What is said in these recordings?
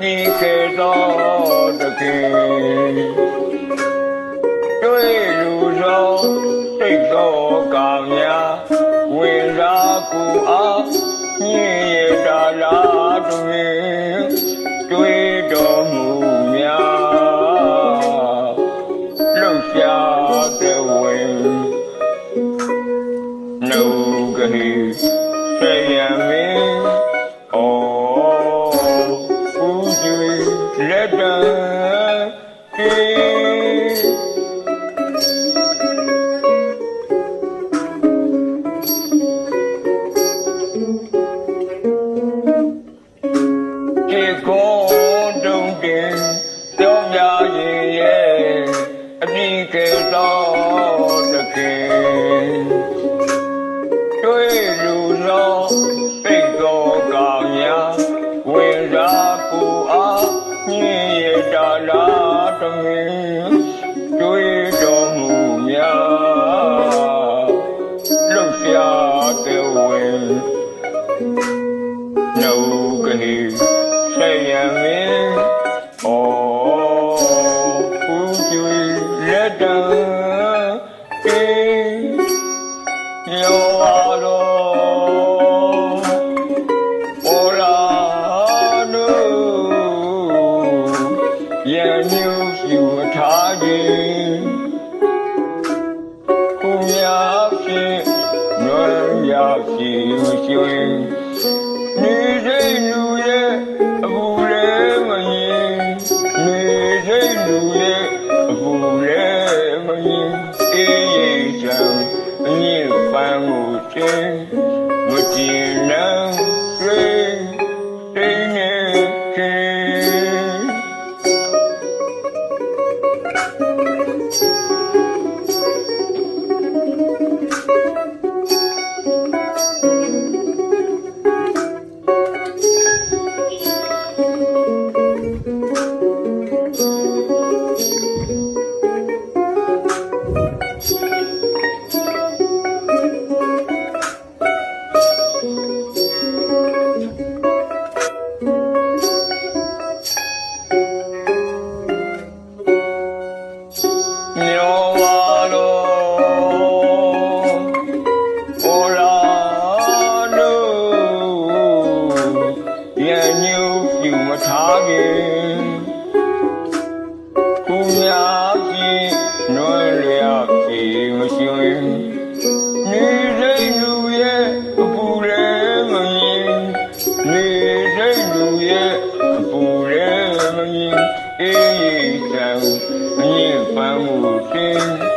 ပြခြင်းရဲ့အတိခေသောတခင်တွေ့လူသောစိတ်သောကောင်းများဝင်စားကိုအားညင်ရတာလားတွင်တွေ့တော်မူများလှုပ်ရှား leta ki ki ko dong tin tiêu nhà ye ye အပြည့်ကဲတော့ ကုညာဖြင့်နွယ်ရရှိရွှင်နေစိတ်လူရဲ့အပူလည်းမရင်နေစိတ်လူရဲ့အပူ ညုယူမထားခင်ကုညာဖြင့်နွယ်လျက်ဖြင့်မရွှင်နေစိတ်လူရဲ့အပူလည်းမမြင်နေစိတ်လူရဲ့အပူလည်းမမြင်အေးရိတ်ချမ်းအမြင့်ပန်းမှုချင်း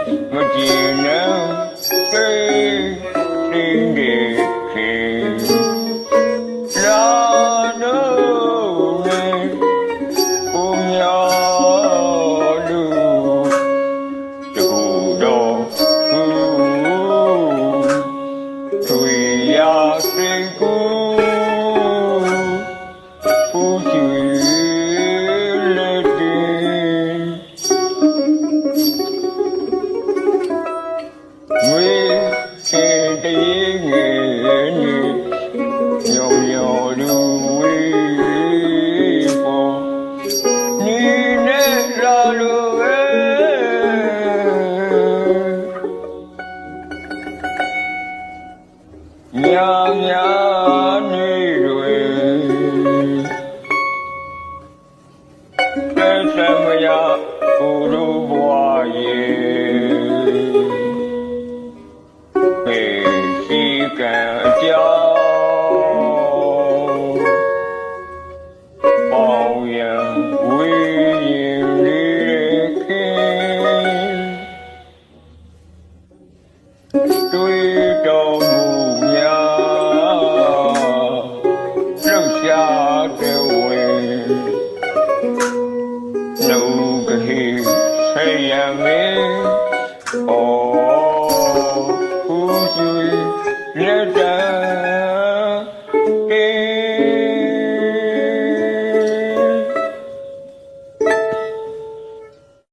သက်သမယကိုလူဘွားရဲ့ပေရှိကံအကြောင်းပေါင်းရန်ဝေး You're done.